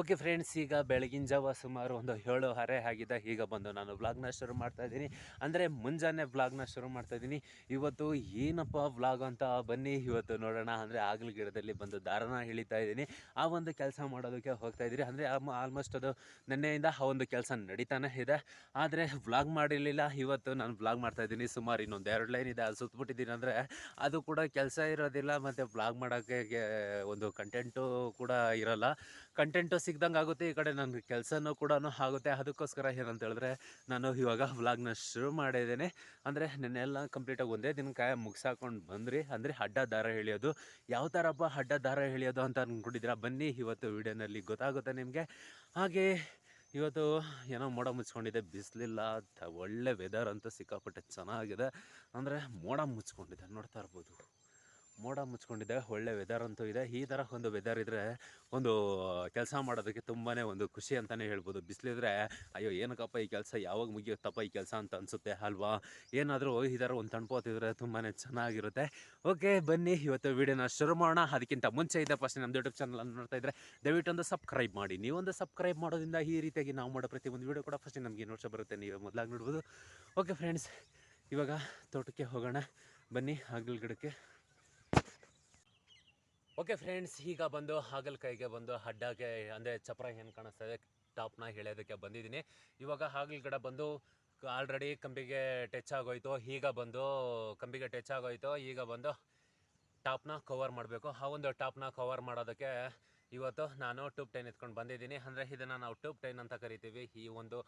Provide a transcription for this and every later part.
Okay friends, ಈಗ ಬೆಳಗಿನ ಜಾವ ಸುಮಾರು ಒಂದು ಏಳು ಹರೆ ಆಗಿದೆ. ಈಗ ಬಂದು ನಾನು ವ್ಲಾಗ್ನ ಶುರು ಮಾಡ್ತಾ ಇದ್ದೀನಿ. ಅಂದರೆ ಮುಂಜಾನೆ ವ್ಲಾಗ್ನ ಶುರು ಮಾಡ್ತಾ ಇದ್ದೀನಿ. ಇವತ್ತು ಏನಪ್ಪ ವ್ಲಾಗ್ ಅಂತ ಬನ್ನಿ. ಇವತ್ತು ನೋಡೋಣ. ಅಂದರೆ ಆಗಲ ಗಿಡದಲ್ಲಿ ಬಂದು ದಾರನ ಇಳಿತಾ ಇದ್ದೀನಿ. ಆ ಒಂದು ಕೆಲಸ ಮಾಡೋದಕ್ಕೆ ಹೋಗ್ತಾ ಇದ್ದೀನಿ ಅಂದರೆ ಆಲ್ಮೋಸ್ಟ್ ಅದು ನಿನ್ನೆಯಿಂದ ಆ ಒಂದು ಕೆಲಸ ನಡೀತಾನೆ ಇದೆ. ಆದರೆ ವ್ಲಾಗ್ ಮಾಡಿರಲಿಲ್ಲ. ಇವತ್ತು ನಾನು ವ್ಲಾಗ್ ಮಾಡ್ತಾ ಇದ್ದೀನಿ. ಸುಮಾರು ಇನ್ನೊಂದು ಎರಡು ಲೈನ್ ಇದೆ. ಅದು ಸುತ್ತಬಿಟ್ಟಿದ್ದೀನಿ ಅಂದರೆ ಅದು ಕೂಡ ಕೆಲಸ ಇರೋದಿಲ್ಲ. ಮತ್ತು ವ್ಲಾಗ್ ಮಾಡೋಕ್ಕೆ ಒಂದು ಕಂಟೆಂಟು ಕೂಡ ಇರಲ್ಲ. ಕಂಟೆಂಟು ಸಿಗ್ದಂಗೆ ಆಗುತ್ತೆ ಈ ಕಡೆ ನನ್ನ ಕೆಲಸನೂ ಕೂಡ ಆಗುತ್ತೆ. ಅದಕ್ಕೋಸ್ಕರ ಏನಂತ ಹೇಳಿದ್ರೆ ನಾನು ಇವಾಗ ವ್ಲಾಗ್ನ ಶುರು ಮಾಡಿದ್ದೇನೆ. ಅಂದರೆ ನೆನ್ನೆಲ್ಲ ಕಂಪ್ಲೀಟಾಗಿ ಒಂದೇ ದಿನಕ್ಕೆ ಮುಗಿಸಾಕೊಂಡು ಬಂದ್ರಿ. ಅಂದರೆ ಅಡ್ಡ ದಾರ ಎಳೆಯೋದು. ಯಾವ ಥರಪ್ಪ ಅಡ್ಡ ದಾರ ಎಳೆಯೋದು ಅಂತ ಅಂದ್ಕೊಂಡಿದ್ದೀರಾ ಬನ್ನಿ, ಇವತ್ತು ವಿಡಿಯೋನಲ್ಲಿ ಗೊತ್ತಾಗುತ್ತೆ ನಿಮಗೆ. ಹಾಗೆ ಇವತ್ತು ಏನೋ ಮೋಡ ಮುಚ್ಕೊಂಡಿದೆ. ಬಿಸಿಲಿಲ್ಲ ಒಳ್ಳೆ ವೆದರ್ ಅಂತೂ ಸಿಕ್ಕಾಪಟ್ಟೆ ಚೆನ್ನಾಗಿದೆ. ಅಂದರೆ ಮೋಡ ಮುಚ್ಕೊಂಡಿದೆ. ನೋಡ್ತಾ ಇರ್ಬೋದು. ಮೋಡ ಮುಚ್ಕೊಂಡಿದೆ, ಒಳ್ಳೆ ವೆದರ್ ಅಂತೂ ಇದೆ. ಈ ಥರ ಒಂದು ವೆದರ್ ಇದ್ದರೆ ಒಂದು ಕೆಲಸ ಮಾಡೋದಕ್ಕೆ ತುಂಬಾ ಒಂದು ಖುಷಿ ಅಂತಲೇ ಹೇಳ್ಬೋದು. ಬಿಸಿಲಿದ್ರೆ, ಅಯ್ಯೋ, ಏನಕ್ಕಪ್ಪ ಈ ಕೆಲಸ? ಯಾವಾಗ ಮುಗಿಯುತ್ತಪ್ಪ ಈ ಕೆಲಸ? ಅಂತ ಅನಿಸುತ್ತೆ, ಅಲ್ವಾ? ಏನಾದರೂ ಈ ಥರ ಒಂದು ತಣ್ಪೋತಿದ್ರೆ ತುಂಬಾ ಚೆನ್ನಾಗಿರುತ್ತೆ. ಓಕೆ, ಬನ್ನಿ, ಇವತ್ತು ವೀಡಿಯೋನ ಶುರು ಮಾಡೋಣ. ಅದಕ್ಕಿಂತ ಮುಂಚೆ ಇದೆ ಫಸ್ಟ್ ನಮ್ಮ ಯೂಟ್ಯೂಬ್ ಚಾನಲ್ ನೋಡ್ತಾ ಇದ್ರೆ, ದಯವಿಟ್ಟು ಒಂದು ಸಬ್ಸ್ಕ್ರೈಬ್ ಮಾಡಿ. ನೀವೊಂದು ಸಬ್ಸ್ಕ್ರೈಬ್ ಮಾಡೋದ್ರಿಂದ ಈ ರೀತಿಯಾಗಿ ನಾವು ಮಾಡೋ ಪ್ರತಿ ಒಂದು ವೀಡಿಯೋ ಕೂಡ ಫಸ್ಟ್ ನಮಗೆ ನೋಡ್ಸೋ ಬರುತ್ತೆ. ನೀವು ಮೊದಲಾಗಿ ನೋಡ್ಬೋದು. ಓಕೆ ಫ್ರೆಂಡ್ಸ್ ಇವಾಗ ತೋಟಕ್ಕೆ ಹೋಗೋಣ. ಬನ್ನಿ, ಹಾಗಲ್ ಗಿಡಕ್ಕೆ. ಓಕೆ ಫ್ರೆಂಡ್ಸ್ ಈಗ ಬಂದು ಹಾಗಲಕಾಯಿಗೆ ಬಂದು ಅಡ್ಡಕ್ಕೆ ಅಂದರೆ ಚಪ್ರ ಏನು ಕಾಣಿಸ್ತಾ ಇದೆ ಟಾಪ್ನ ಹೇಳೋದಕ್ಕೆ ಬಂದಿದ್ದೀನಿ. ಇವಾಗ ಹಾಗಲ್ ಗಿಡ ಬಂದು ಆಲ್ರೆಡಿ ಕಂಬಿಗೆ ಟಚ್ ಆಗೋಯ್ತು. ಈಗ ಬಂದು ಕಂಬಿಗೆ ಟಚ್ ಆಗೋಯ್ತು. ಈಗ ಬಂದು ಟಾಪ್ನ ಕವರ್ ಮಾಡಬೇಕು. ಆ ಒಂದು ಟಾಪ್ನ ಕವರ್ ಮಾಡೋದಕ್ಕೆ ಇವತ್ತು ನಾನು ಟ್ಯೂಬ್ ಟೈನ್ ಎತ್ಕೊಂಡು ಬಂದಿದ್ದೀನಿ. ಅಂದರೆ ಇದನ್ನು ನಾವು ಟ್ಯೂಬ್ ಟೈನ್ ಅಂತ ಕರಿತೀವಿ. ಈ ಒಂದು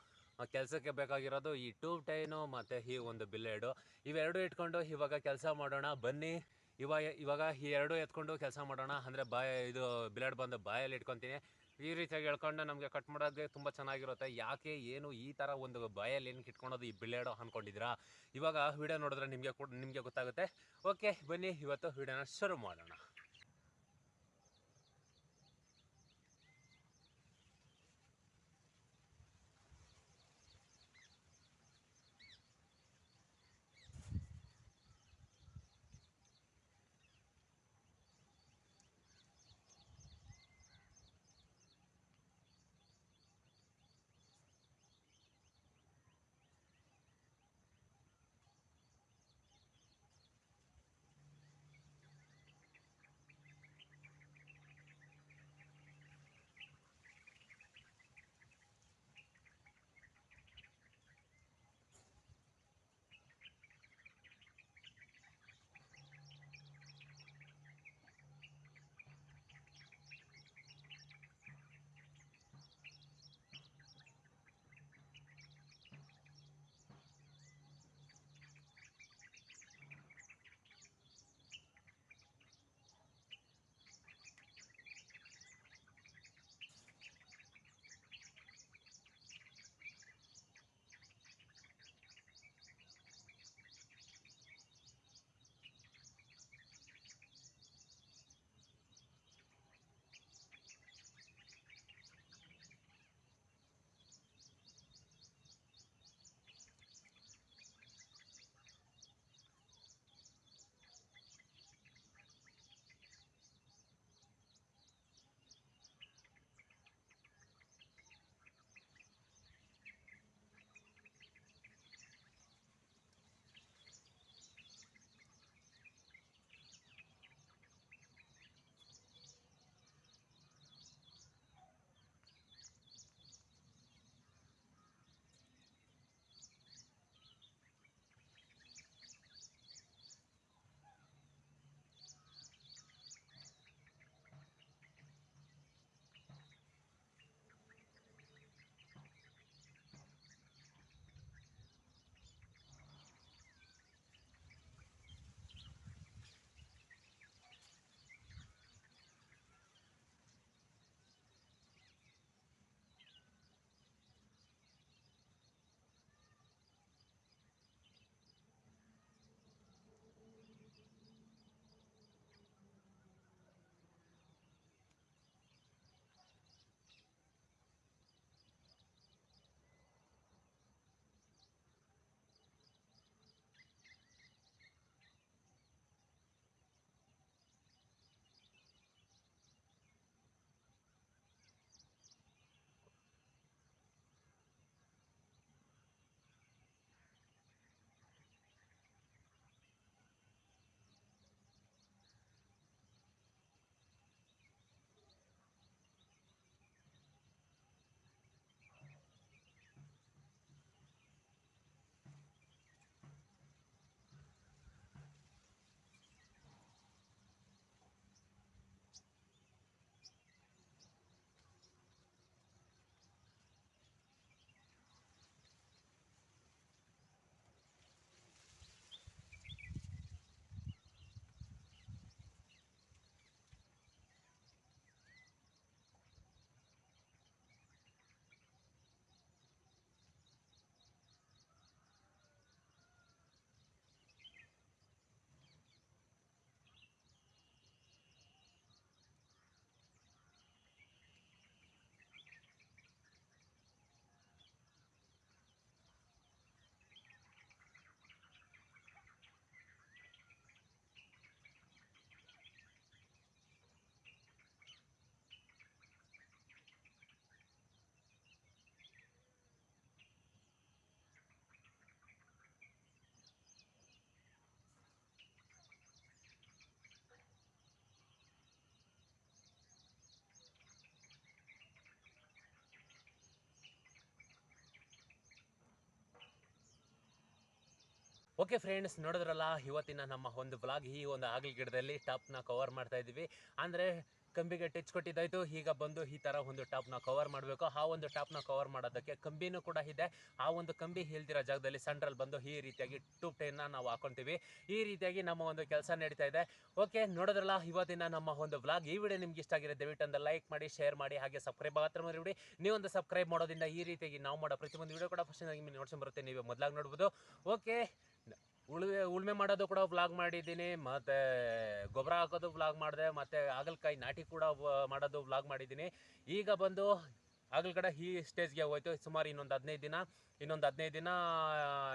ಕೆಲಸಕ್ಕೆ ಬೇಕಾಗಿರೋದು ಈ ಟ್ಯೂಬ್ ಟೈನು ಮತ್ತು ಈ ಒಂದು ಬಿಲ್ಲೆಡು ಇವೆರಡೂ ಇಟ್ಕೊಂಡು ಇವಾಗ ಕೆಲಸ ಮಾಡೋಣ. ಬನ್ನಿ. ಇವಾಗ ಇವಾಗ ಈ ಎರಡು ಎತ್ಕೊಂಡು ಕೆಲಸ ಮಾಡೋಣ. ಅಂದರೆ ಬಾಯ, ಇದು ಬಿಲಾಡ್ ಬಂದು ಬಾಯಲ್ಲಿ ಇಟ್ಕೊತೀನಿ. ಈ ರೀತಿಯಾಗಿ ಹೇಳ್ಕೊಂಡು ನಮಗೆ ಕಟ್ ಮಾಡೋಕ್ಕೆ ತುಂಬ ಚೆನ್ನಾಗಿರುತ್ತೆ. ಯಾಕೆ, ಏನು, ಈ ಥರ ಒಂದು ಬಾಯಲ್ಲಿ ಏನಕ್ಕೆ ಇಟ್ಕೊಳೋದು ಈ ಬಿಲೇಡು ಅಂದ್ಕೊಂಡಿದ್ದೀರಾ ಇವಾಗ ವಿಡಿಯೋ ನೋಡಿದ್ರೆ ನಿಮಗೆ ನಿಮಗೆ ಗೊತ್ತಾಗುತ್ತೆ. ಓಕೆ ಬನ್ನಿ, ಇವತ್ತು ವಿಡಿಯೋನ ಶುರು ಮಾಡೋಣ. ಓಕೆ ಫ್ರೆಂಡ್ಸ್ ನೋಡಿದ್ರಲ್ಲ, ಇವತ್ತಿನ ನಮ್ಮ ಒಂದು ಬ್ಲಾಗ್ ಈ ಒಂದು ಆಗಲ್ ಗಿಡದಲ್ಲಿ ಟಾಪ್ನ ಕವರ್ ಮಾಡ್ತಾ ಇದ್ದೀವಿ. ಅಂದರೆ, ಕಂಬಿಗೆ ಟಚ್ ಕೊಟ್ಟಿದ್ದಾಯಿತು. ಈಗ ಬಂದು ಈ ಥರ ಒಂದು ಟಾಪ್ನ ಕವರ್ ಮಾಡಬೇಕು. ಆ ಒಂದು ಟಾಪ್ನ ಕವರ್ ಮಾಡೋದಕ್ಕೆ ಕಂಬಿನೂ ಕೂಡ ಇದೆ. ಆ ಒಂದು ಕಂಬಿ ಇಲ್ದಿರೋ ಜಾಗದಲ್ಲಿ ಸೆಂಟ್ರಲ್ಲಿ ಬಂದು ಈ ರೀತಿಯಾಗಿ ಟೂಬ್ ಟೈನ್ನ ನಾವು ಹಾಕೊತೀವಿ. ಈ ರೀತಿಯಾಗಿ ನಮ್ಮ ಒಂದು ಕೆಲಸ ನಡೀತಾ ಇದೆ. ಓಕೆ ನೋಡಿದ್ರಲ್ಲ, ಇವತ್ತಿನ ನಮ್ಮ ಒಂದು ಬ್ಲಾಗ್ ಈ ವಿಡಿಯೋ ನಿಮ್ಗೆ ಇಷ್ಟ ಆಗಿದೆ ದಯವಿಟ್ಟು ಲೈಕ್ ಮಾಡಿ ಶೇರ್ ಮಾಡಿ, ಹಾಗೆ ಸಬ್ಸ್ಕ್ರೈಬ್ ಮಾತ್ರ ಮರಿಬಿಡಿ ನೀವೊಂದು ಸಬ್ಸ್ಕ್ರೈಬ್ ಮಾಡೋದ್ರಿಂದ ಈ ರೀತಿಯಾಗಿ ನಾವು ಮಾಡೋ ಪ್ರತಿಯೊಂದು ವಿಡಿಯೋ ಕೂಡ ಫಸ್ಟ್ ನಿಮಗೆ ನೋಡ್ಸ್ಕೊಂಡ್ ಬರುತ್ತೆ. ನೀವು ಮೊದಲಾಗಿ ನೋಡ್ಬೋದು. ಓಕೆ ಉಳುವೆ, ಉಳುಮೆ ಮಾಡೋದು ಕೂಡ ಬ್ಲಾಗ್ ಮಾಡಿದ್ದೀನಿ, ಮತ್ತು ಗೊಬ್ಬರ ಹಾಕೋದು ಬ್ಲಾಗ್ ಮಾಡಿದೆ, ಮತ್ತು ಹಾಗಲಕಾಯಿ ನಾಟಿ ಕೂಡ ಮಾಡೋದು ಬ್ಲಾಗ್ ಮಾಡಿದ್ದೀನಿ. ಈಗ ಬಂದು ಕಡೆ ಈ ಸ್ಟೇಜ್ಗೆ ಹೋಯ್ತು. ಸುಮಾರು ಇನ್ನೊಂದು ಹದಿನೈದು ದಿನ, ಇನ್ನೊಂದು ಹದಿನೈದು ದಿನ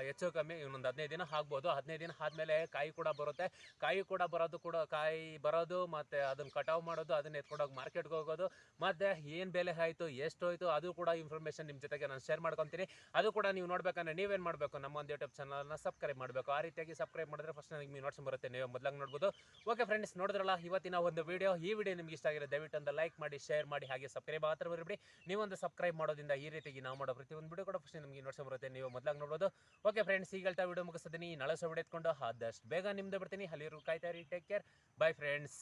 ಹೆಚ್ಚು ಕಮ್ಮಿ ಇನ್ನೊಂದು ಹದಿನೈದು ದಿನ ಆಗ್ಬೋದು. ಹದಿನೈದು ದಿನ ಆದಮೇಲೆ ಕಾಯಿ ಕೂಡ ಬರುತ್ತೆ. ಕಾಯಿ ಕೂಡ ಬರೋದು ಕೂಡ, ಕಾಯಿ ಬರೋದು ಮತ್ತು ಅದನ್ನು ಕಟಾವು ಮಾಡೋದು, ಅದನ್ನ ಎತ್ಕೊಂಡೋಗಿ ಮಾರ್ಕೆಟ್ಗೆ ಹೋಗೋದು. ಮತ್ತು ಏನು ಬೆಲೆ ಆಯಿತು, ಎಷ್ಟು ಹೋಯಿತು, ಅದು ಕೂಡ ಇನ್ಫಾರ್ಮೇಷನ್ ನಿಮ್ಮ ಜೊತೆಗೆ ನಾನು ಶೇರ್ ಮಾಡ್ಕೊತೀನಿ. ಅದು ಕೂಡ ನೀವು ನೋಡ್ಬೇಕಂದ್ರೆ ನೀವೇನು ಮಾಡಬೇಕು? ನಮ್ಮ ಒಂದು ಯೂಟ್ಯೂಬ್ ಚಾನಲನ್ನು ಸಬ್ಸ್ಕ್ರೈಬ್ ಮಾಡಬೇಕು. ಆ ರೀತಿಯಾಗಿ ಸಬ್ಸ್ಕ್ರೈಬ್ ಮಾಡಿದ್ರೆ ಫಸ್ಟ್ ನಿಮಗೆ ನೋಟ್ಸ್ ಬರುತ್ತೆ. ನೀವು ಮೊದಲಾಗಿ ನೋಡ್ಬೋದು. ಓಕೆ ಫ್ರೆಂಡ್ಸ್ ನೋಡಿದ್ರಲ್ಲ, ಇವತ್ತಿನ ಒಂದು ವೀಡಿಯೋ ಈ ವಿಡಿಯೋ ನಿಮ್ಗೆ ಇಷ್ಟ ಆಗಿದೆ ದಯವಿಟ್ಟು ಒಂದು ಲೈಕ್ ಮಾಡಿ ಶೇರ್ ಮಾಡಿ, ಹಾಗೆ ಸಬ್ಸ್ಕ್ರೈಬ್ ಮಾತ್ರ ಬರಬೇಡಿ ನೀವೊಂದು ಸಬ್ಸ್ಕ್ರೈಬ್ ಮಾಡೋದಿಂದ ಈ ರೀತಿಯಾಗಿ ನಾವು ಮಾಡೋ ಒಂದು ವಿಡಿಯೋ ಕೂಡ ಫಸ್ಟ್ ನಿಮಗೆ ನೋಡ್ಸೋ ಬರುತ್ತೆ. ನೀವು ಮೊದಲಾಗಿ ನೋಡ್ಬೋದು. ಓಕೆ ಫ್ರೆಂಡ್ಸ್ ಈಗ ಹೇಳ್ತಾ ವಿಡಿಯೋ ಮುಗಿಸ್ತೀನಿ ನಾಳೆ ಬಿಡೆತ್ಕೊಂಡು ವಿಡಿಯೋ ಆದಷ್ಟು ಬೇಗ ನಿಮ್ದು ಬರ್ತೀನಿ. ಅಲ್ಲಿರು ಕಾಯ್ತಾ ಇರಿ. Take care bye friends